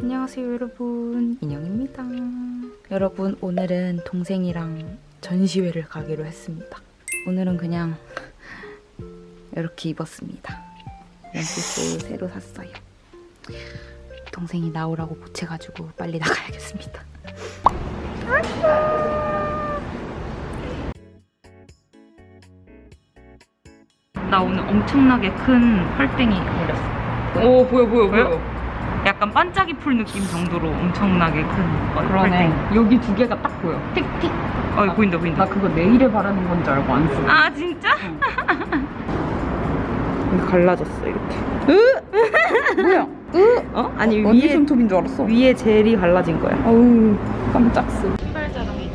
안녕하세요 여러분. 인영입니다. 여러분 오늘은 동생이랑 전시회를 가기로 했습니다. 오늘은 그냥 이렇게 입었습니다. 원피스 새로 샀어요. 동생이 나오라고 보채가지고 빨리 나가야겠습니다. 나 오늘 엄청나게 큰 펄땡이 올렸어. 오 보여 보여. 보여? 약간 반짝이 풀 느낌 정도로 엄청나게 큰 펄땡이 여기 두 개가 딱 보여. 틱틱. 어 보인다 보인다. 나 그거 내일에 바르는 건 줄 알고 안 써. 아 진짜? 근데 갈라졌어 이렇게. 뭐야? 어? 아니 언니 위에 손톱인 줄 알았어. 위에 젤이 갈라진 거야. 어우 깜짝스. 신발자랑이.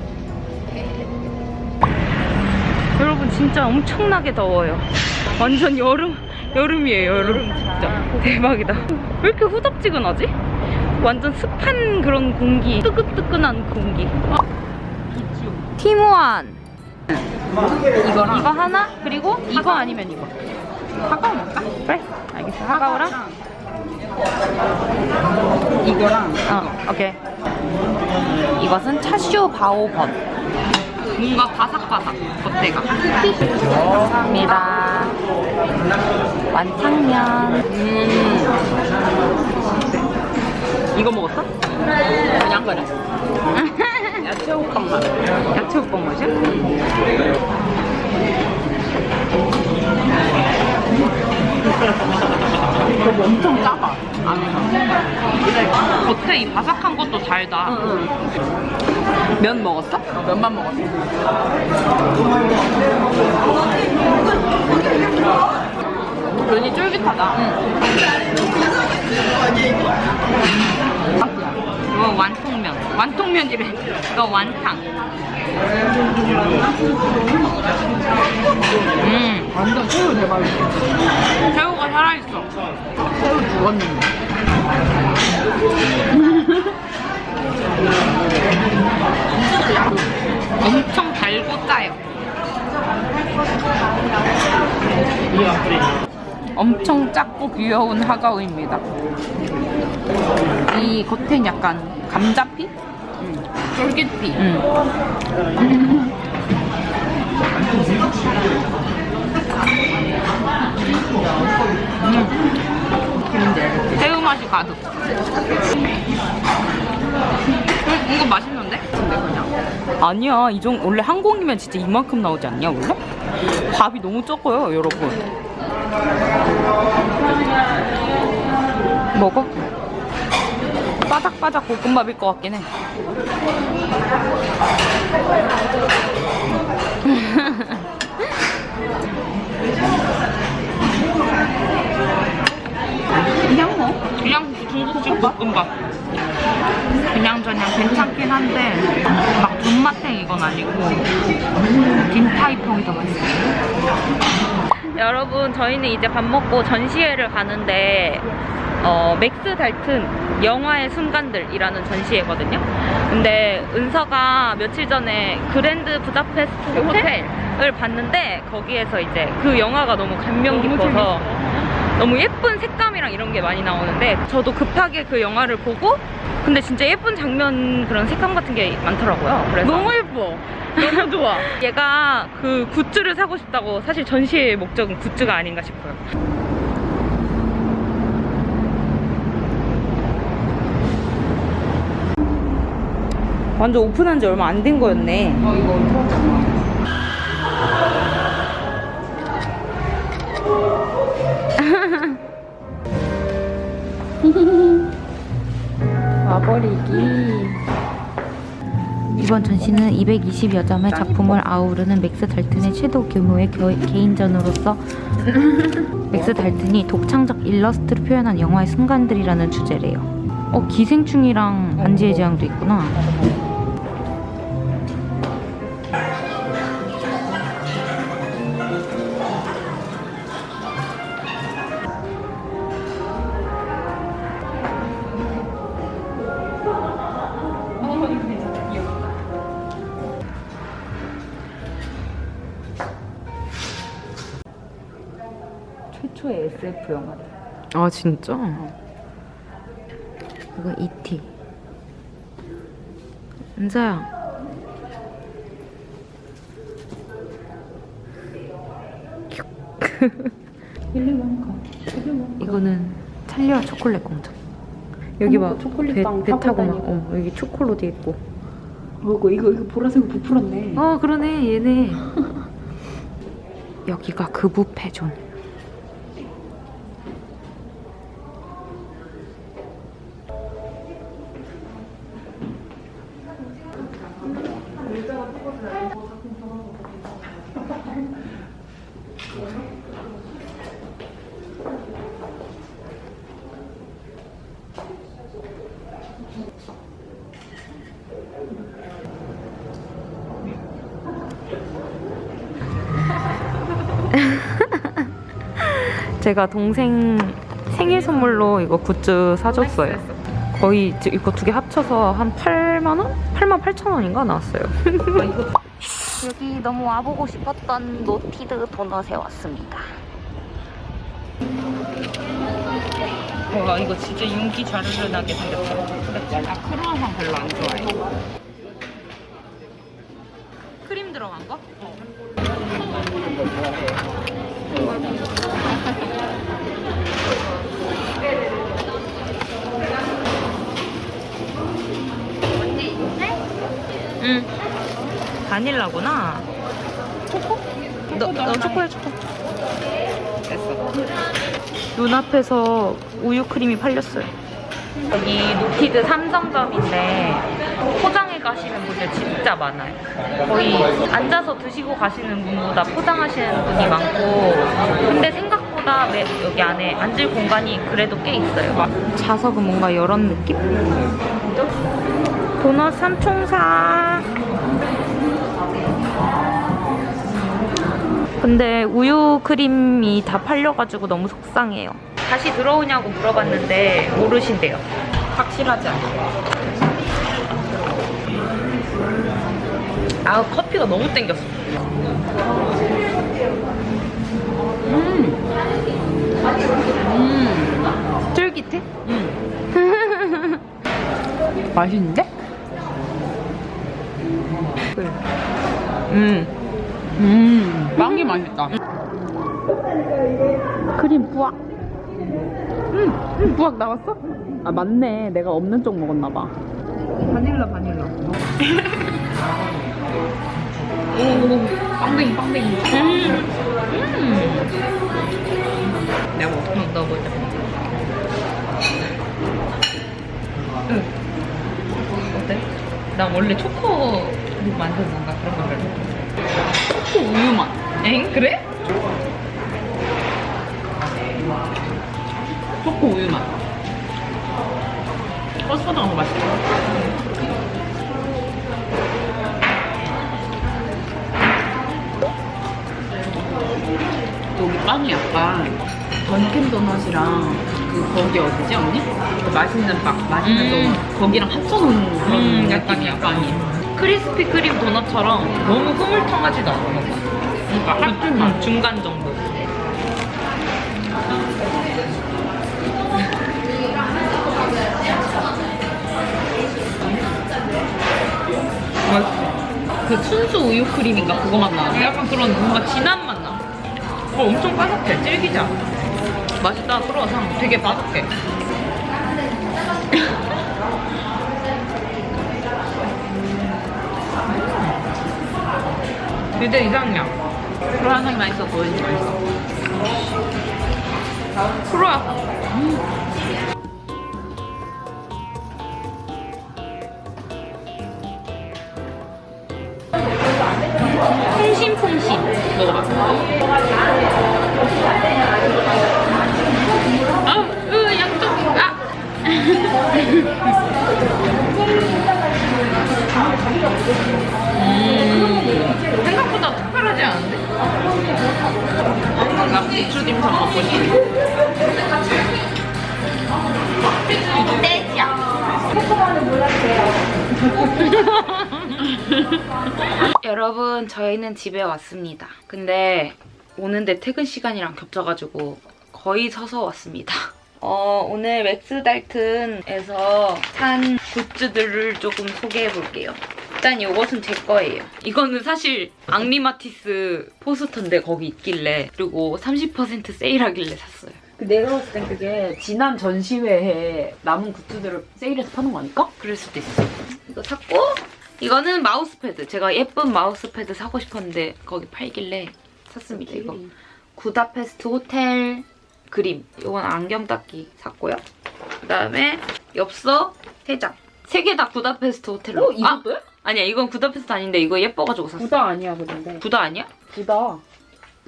여러분 진짜 엄청나게 더워요. 완전 여름 여름이에요 여름 진짜 대박이다. 왜 이렇게 후덥지근하지? 완전 습한 그런 공기, 뜨끈뜨끈한 공기. 팀원. 이거 이거 하나 그리고 이거 아니면 이거. 하가오 먹까? 그래 알겠어 하가오랑 이거랑 어 오케이 이것은 차슈 바오번 뭔가 바삭바삭 겉에가 감사합니다 완탕면 음. 이거 먹었어? 그냥 그래. 야채 호빵 맛. 야채 호빵 맛이야? 저거 엄청 짜봐. 안에가. 겉에 이 바삭한 것도 달다 면 먹었어? 면만 먹었어. 면이 쫄깃하다. 이거 완통면 완통면이래 이거 완탕 음 완전 새우 대박이야. 새우가 살아있어 새우 죽었는데. 엄청 달고 짜요. 엄청 작고 귀여운 하가오입니다. 이 겉엔 약간 감자피? 쫄깃피. 응. 음. 새우 맛이 가득. 음, 이거 맛있는데? 아니야, 이정 원래 한 공이면 진짜 이만큼 나오지 않냐 원래? 밥이 너무 적어요, 여러분. 먹어? 바삭바삭 볶음밥일 것 같긴 해. 그냥 뭐. 그냥 중국식 볶음밥. 그냥 저냥 괜찮긴 한데 막 존맛탱 이건 아니고 딘타이펑이 더 맛있어요. 여러분 저희는 이제 밥 먹고 전시회를 가는데 어, 맥스 달튼 영화의 순간들이라는 전시회거든요. 근데 은서가 며칠 전에 그랜드 부다페스트 호텔을 봤는데 거기에서 이제 그 영화가 너무 감명 깊어서 너무 예쁜 색감이랑 이런 게 많이 나오는데 저도 급하게 그 영화를 보고 근데 진짜 예쁜 장면 그런 색감 같은 게 많더라고요. 그래서 너무 예뻐. 너무 좋아. 얘가 그 굿즈를 사고 싶다고 사실 전시의 목적은 굿즈가 아닌가 싶어요. 완전 오픈한 지 얼마 안 된 거였네. 어 이거 엄청 이번 전시는 220여 점의 작품을 아우르는 맥스 달튼의 최대 규모의 겨- 개인전으로서 맥스 달튼이 독창적 일러스트를 표현한 영화의 순간들이라는 주제래요. 어 기생충이랑 반지의 제왕도 있구나. 최초의 SF 영화다. 아 진짜? 이거 이티. 은서야. 이거는 찰리와 초콜릿 공장. 여기 어머, 봐. 초콜릿빵 배, 배 타고 막, 어, 여기 초콜릿 있고. 이거 이거 이거 보라색 부풀었네. 어, 그러네, 얘네. 여기가 그 뷔페존. 제가 동생 생일 선물로 이거 굿즈 사줬어요. 거의 지- 이거 두 개 합쳐서 한 8만 원? 8만 8천 원인가 나왔어요. 여기 너무 와보고 싶었던 노티드 도넛에 왔습니다. 와 이거 진짜 윤기 자르르 나게 생겼다. 나 크루아상 별로 안 좋아해. 크림 들어간 거? 응. 바닐라구나. 초코? 너, 너 초코야 초코. 됐어. 눈앞에서 우유 크림이 팔렸어요. 여기 노티드 삼성점인데 포장 해 가시는 분들 진짜 많아요. 거의 앉아서 드시고 가시는 분보다 포장하시는 분이 많고 근데 생각보다 매- 여기 안에 앉을 공간이 그래도 꽤 있어요. 자석은 뭔가 이런 느낌? 도넛 삼총사. 근데 우유 크림이 다 팔려가지고 너무 속상해요. 다시 들어오냐고 물어봤는데 모르신대요. 확실하지 않아. 아 커피가 너무 땡겼어. 음. 쫄깃해? 맛있는데? 음. 음. 빵이 맛있다. 크림 뿌악. 음, 음, 뿌악 나왔어? 아 맞네. 내가 없는 쪽 먹었나 봐. 바닐라 바닐라. 오, 빵댕이 빵댕이. 음. 내가 먹어. 음. 넣어보자. 응. 어때? 나 원래 초코 만든 건가 그런 거 별로. 초코 우유 맛. 엥? 그래? 초코 우유 맛. 버스보다 더 맛있다. 빵이 약간 던킨 도넛이랑 그 거기 어디지 언니? 그 맛있는 빵, 맛있는 음. 도넛 거기랑 합쳐놓은 그런 음, 느낌이야 약간, 빵이. 크리스피 크림 도넛처럼 너무 흐물텅하지도 않아. 그러니까. 음, 중간 정도. 맛있어. 그 순수 우유 크림인가 그거 맛 나는데? 약간 그런 뭔가 진한. 어, 엄청 바삭해. 질기지 않아. 맛있다, 크로와상. 되게 바삭해. 근데 이상이야. 크로아상이 맛있어 보이지 맛있어. 크로와상. 먹어봐. 아, 으, 양쪽. 아. 음, 생각보다 특별하지 않은데? 나 부추 딤섬 먹고 싶어. 여러분, 저희는 집에 왔습니다. 근데 오는데 퇴근 시간이랑 겹쳐가지고 거의 서서 왔습니다. 어, 오늘 맥스달튼에서 산 굿즈들을 조금 소개해 볼게요. 일단 이것은 제 거예요. 이거는 사실 앙리마티스 포스터인데 거기 있길래 그리고 30% 세일하길래 샀어요. 그 내가 봤을 땐 그게 지난 전시회에 남은 굿즈들을 세일해서 파는 거 아닐까? 그럴 수도 있어. 이거 샀고 이거는 마우스패드. 제가 예쁜 마우스패드 사고 싶었는데 거기 팔길래 샀습니다. 이거 구다페스트 호텔 그림. 이건 안경 닦기 샀고요. 그다음에 엽서 세 장. 세 개 다 구다페스트 호텔로. 어? 이것도요? 아, 아니야 이건 구다페스트 아닌데 이거 예뻐가지고 샀어. 부다 아니야 그런데 부다 아니야? 부다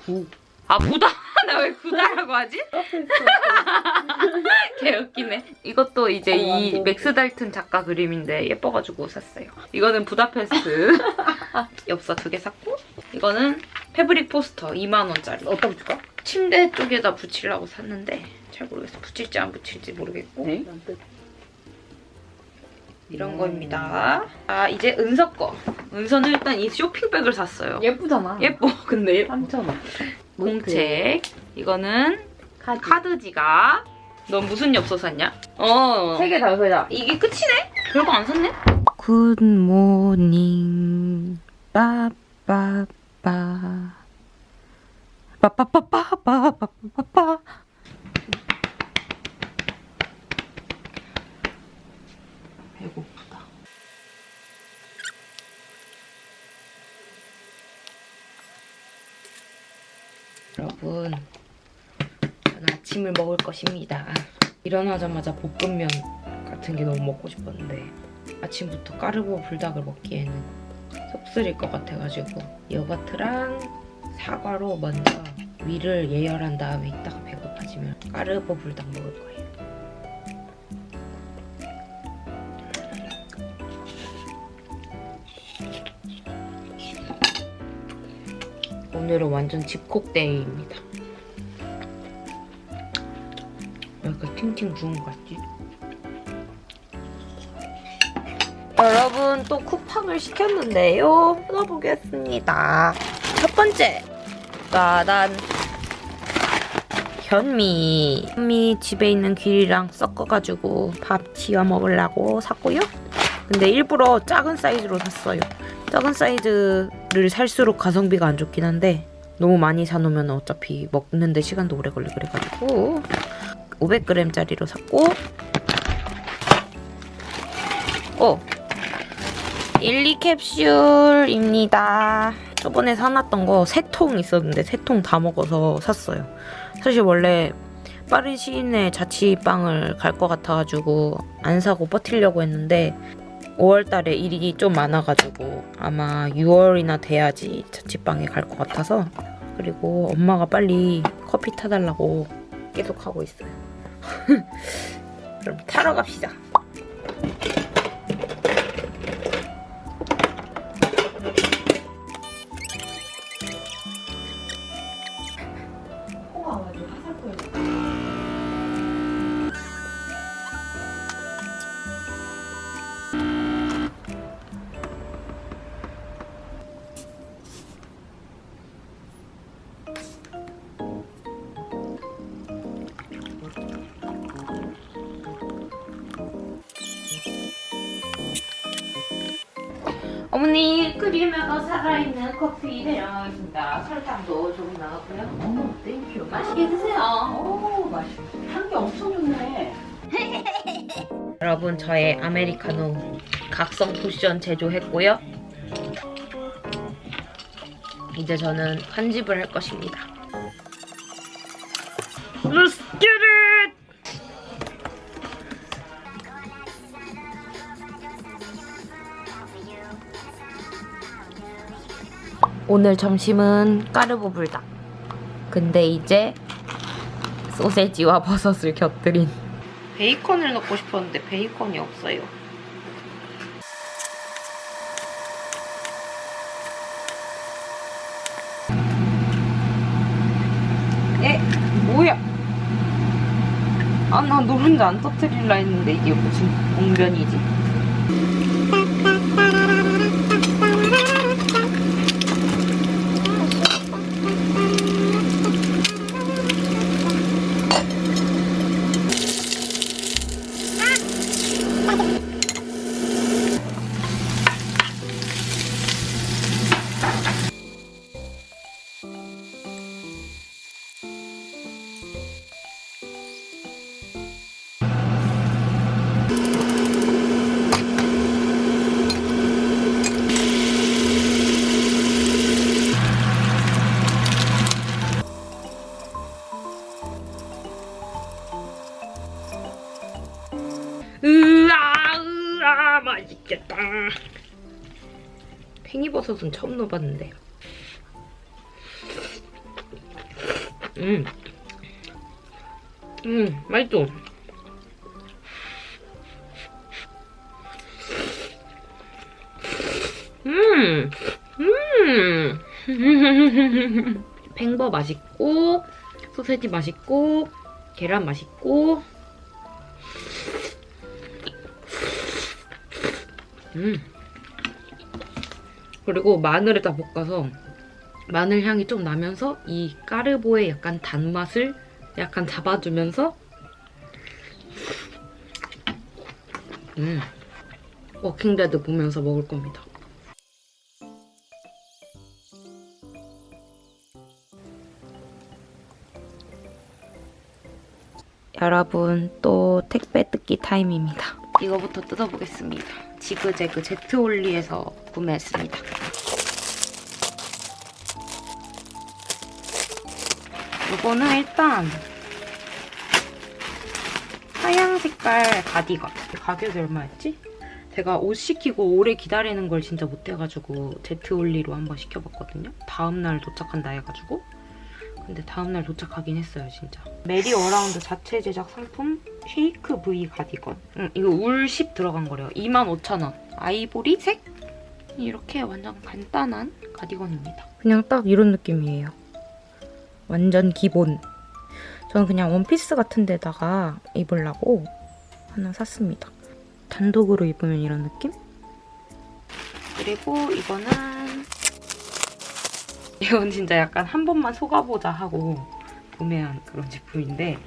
부 아 부다. 나 왜 구다라고 하지? 개웃기네. 이것도 이제 어, 이. 맥스 달튼 작가 그림인데 예뻐가지고 샀어요. 이거는 부다페스트 엽서 두 개 샀고 이거는 패브릭 포스터 2만 원짜리. 어디다 붙일까? 침대 쪽에다 붙이려고 샀는데 잘 모르겠어. 붙일지 안 붙일지 모르겠고 네? 이런 음. 거입니다. 아 이제 은서 거. 은서는 일단 이 쇼핑백을 샀어요. 예쁘잖아 예뻐. 근데 3,000원 공책. 이거는 카드 카드 지갑. 넌 무슨 엽서 샀냐? 어. 세 개 다 그다 이게 끝이네? 별거 안 샀네? 굿모닝 빠빠빠 빠빠빠빠빠빠빠빠 배고프다 여러분 저는 아침을 먹을 것입니다 일어나자마자 볶음면 같은 게 너무 먹고 싶었는데 아침부터 까르보 불닭을 먹기에는 섭쓸일 것 같아가지고 요거트랑 사과로 먼저 위를 예열한 다음에 이따가 배고파지면 까르보 불닭 먹을 거예요. 오늘은 완전 집콕데이입니다. 왜 이렇게 팅팅 부은 것 같지? 여러분 또 쿠팡을 시켰는데요. 끊어보겠습니다. 첫 번째 짜단 현미 현미 집에 있는 귀리랑 섞어가지고 밥 지어 먹으려고 샀고요. 근데 일부러 작은 사이즈로 샀어요. 작은 사이즈를 살수록 가성비가 안 좋긴 한데 너무 많이 사놓으면 어차피 먹는데 시간도 오래 걸려 그래가지고 500g짜리로 샀고 어 일리 캡슐입니다. 저번에 사놨던 거 세 통 있었는데 세 통 다 먹어서 샀어요. 사실 원래 빠른 시일 내에 자취방을 갈 것 같아가지고 안 사고 버티려고 했는데 5월달에 일이 좀 많아가지고 아마 6월이나 돼야지 자취방에 갈 것 같아서 그리고 엄마가 빨리 커피 타달라고 계속 하고 있어요. 그럼 타러 갑시다. 어머니 끓이면 살아있는 커피 내려가겠습니다. 설탕도 조금 나갔고요. 어머 땡큐 맛있게 드세요. 오 맛있어 향기 엄청 좋네 여러분 저의 아메리카노 각성 쿠션 제조했고요. 이제 저는 편집을 할 것입니다. 오늘 점심은 까르보 불닭. 근데 이제 소세지와 버섯을 곁들인 베이컨을 넣고 싶었는데 베이컨이 없어요. 에? 뭐야? 아, 나 노른자 안 터트릴라 했는데 이게 무슨 옹변이지? 팽이버섯은 처음 넣어봤는데. 음. 음, 맛있어. 음, 음. 팽버 맛있고, 소세지 맛있고, 계란 맛있고, 음. 그리고 마늘에다 볶아서 마늘 향이 좀 나면서 이 까르보의 약간 단맛을 약간 잡아주면서 음. 워킹데드 보면서 먹을 겁니다. 여러분 또 택배 뜯기 타임입니다. 이거부터 뜯어보겠습니다. 지그재그 제트올리에서 구매했습니다. 이거는 일단 하양 색깔 가디건. 가격이 얼마였지? 제가 옷 시키고 오래 기다리는 걸 진짜 못해가지고 제트올리로 한번 시켜봤거든요. 다음날 도착한다 해가지고. 근데 다음날 도착하긴 했어요, 진짜. 메리 어라운드 자체 제작 상품 쉐이크 V 가디건. 응, 이거 울10 들어간 거래요. 25,000원. 아이보리 색? 이렇게 완전 간단한 가디건입니다. 그냥 딱 이런 느낌이에요. 완전 기본. 저는 그냥 원피스 같은 데다가 입으려고 하나 샀습니다. 단독으로 입으면 이런 느낌? 그리고 이거는 이건 진짜 약간 한 번만 속아보자 하고 구매한 그런 제품인데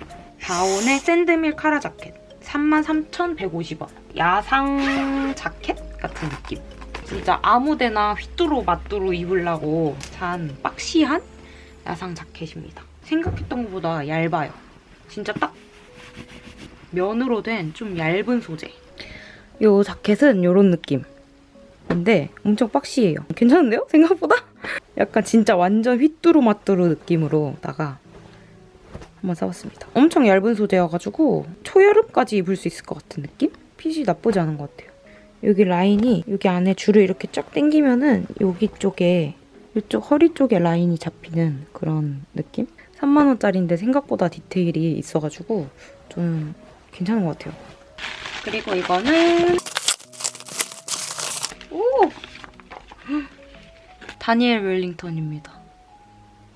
다온의 샌드밀 카라 자켓. 33,150원. 야상 자켓 같은 느낌. 진짜 아무데나 휘뚜루 마뚜루 입으려고 산 박시한 야상 자켓입니다. 생각했던 것보다 얇아요. 진짜 딱 면으로 된 좀 얇은 소재. 이 자켓은 이런 느낌. 근데 엄청 박시해요. 괜찮은데요? 생각보다? 약간 진짜 완전 휘뚜루마뚜루 느낌으로다가 한번 사봤습니다. 엄청 얇은 소재여가지고 초여름까지 입을 수 있을 것 같은 느낌? 핏이 나쁘지 않은 것 같아요. 여기 라인이 여기 안에 줄을 이렇게 쫙 당기면은 여기 쪽에 이쪽 허리 쪽에 라인이 잡히는 그런 느낌? 3만 원짜리인데 생각보다 디테일이 있어가지고 좀 괜찮은 것 같아요. 그리고 이거는 오 다니엘 웰링턴입니다.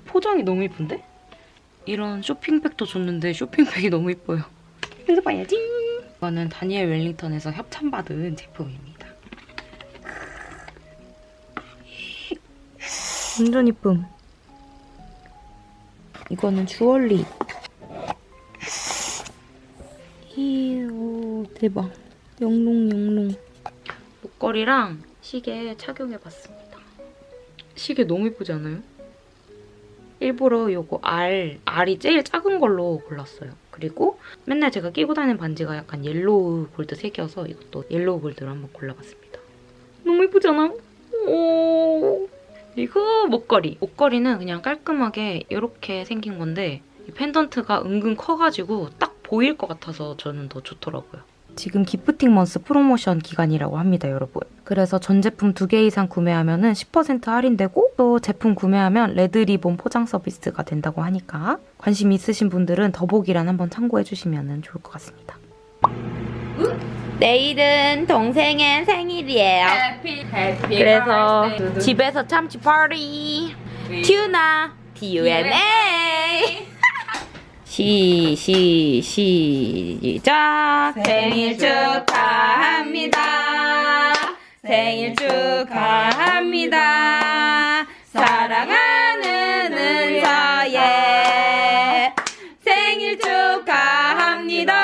포장이 너무 이쁜데? 이런 쇼핑백도 줬는데 쇼핑백이 너무 이뻐요. 뜯어봐야지. 이거는 다니엘 웰링턴에서 협찬받은 제품입니다. 완전 이쁨. 이거는 주얼리. 이오 대박. 영롱 영롱. 목걸이랑 시계 착용해봤습니다. 시계 너무 이쁘지 않아요? 일부러 요거 알, 알이 제일 작은 걸로 골랐어요. 그리고 맨날 제가 끼고 다니는 반지가 약간 옐로우 골드 색이어서 이것도 옐로우 골드로 한번 골라봤습니다. 너무 않아? 오. 그리고 목걸이. 목걸이는 그냥 깔끔하게 이렇게 생긴 건데 이 펜던트가 은근 커가지고 딱 보일 것 같아서 저는 더 좋더라고요. 지금 기프팅 먼스 프로모션 기간이라고 합니다, 여러분. 그래서 전 제품 두 개 이상 구매하면 10% 할인되고 또 제품 구매하면 레드리본 포장 서비스가 된다고 하니까 관심 있으신 분들은 더보기란 한번 참고해 주시면 좋을 것 같습니다. 내일은 동생의 생일이에요. 그래서 집에서 참치 파티 튜나. T-U-N-A 시, 시, 시작. 생일 축하합니다. 생일 축하합니다. 사랑하는 은서예 생일 축하합니다.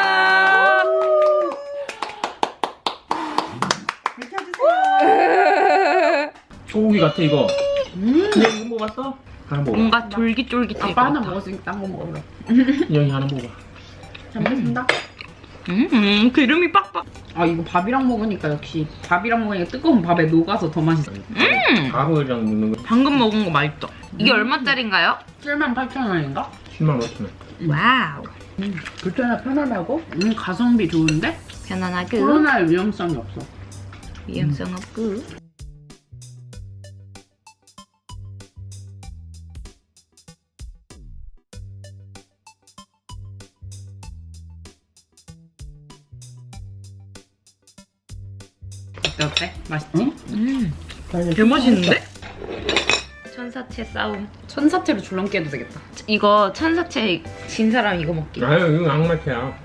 소고기 같아 이거. 인형이 이거 먹었어? 하나 먹어. 뭔가 쫄깃쫄깃해 아빠 하나 먹었으니까 딴거 먹어라. 인형이 하나 먹어. 잘 먹습니다. 음, 기름이 빡빡 아 이거 밥이랑 먹으니까 역시 밥이랑 먹으니까 뜨거운 밥에 녹아서 더 맛있어. 음, 밥이랑 먹는 거 방금 먹은 거 맛있다 이게 얼마짜린가요? 7만 8천 원인가? 10만 5천 원. 와우 불편하 편하다고? 음 가성비 좋은데? 편안하게 코로나의 위험성이 없어. 위험성 없고. 어때? 맛있지? 음, 개 맛있는데? 천사채 싸움. 천사채로 줄넘기 해도 되겠다. 이거 천사채 진 사람 이거 먹기. 아유 이거 악마태야.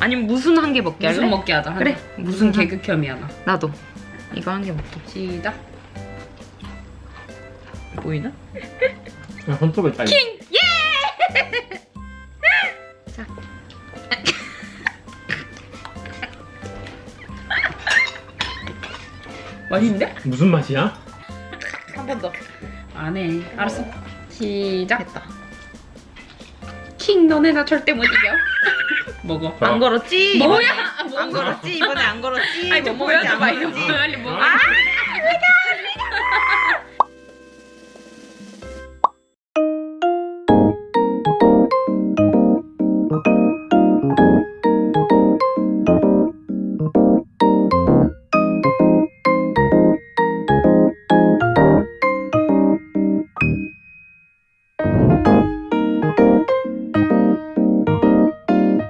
아니면 무슨 한 개 먹기 할래? 무슨 먹기 하자. 그래. 하나. 무슨 무슨 개그혐이 하나. 나도. 이거 한 개 먹기. 시작. 보이나? 야, 손톱에 따위. 자. 맛있는데? 무슨 맛이야? 한 번 더. 안 해. 알았어. 시작. 됐다. 킹 너네 나 절대 못 이겨. 먹어. 자. 안 걸었지? 뭐야? 이번에? 안 걸었지? 이번에 안 걸었지? 뭐못 먹었지? 안 보여줘봐 이거. 걸었지? 빨리 먹어. 아,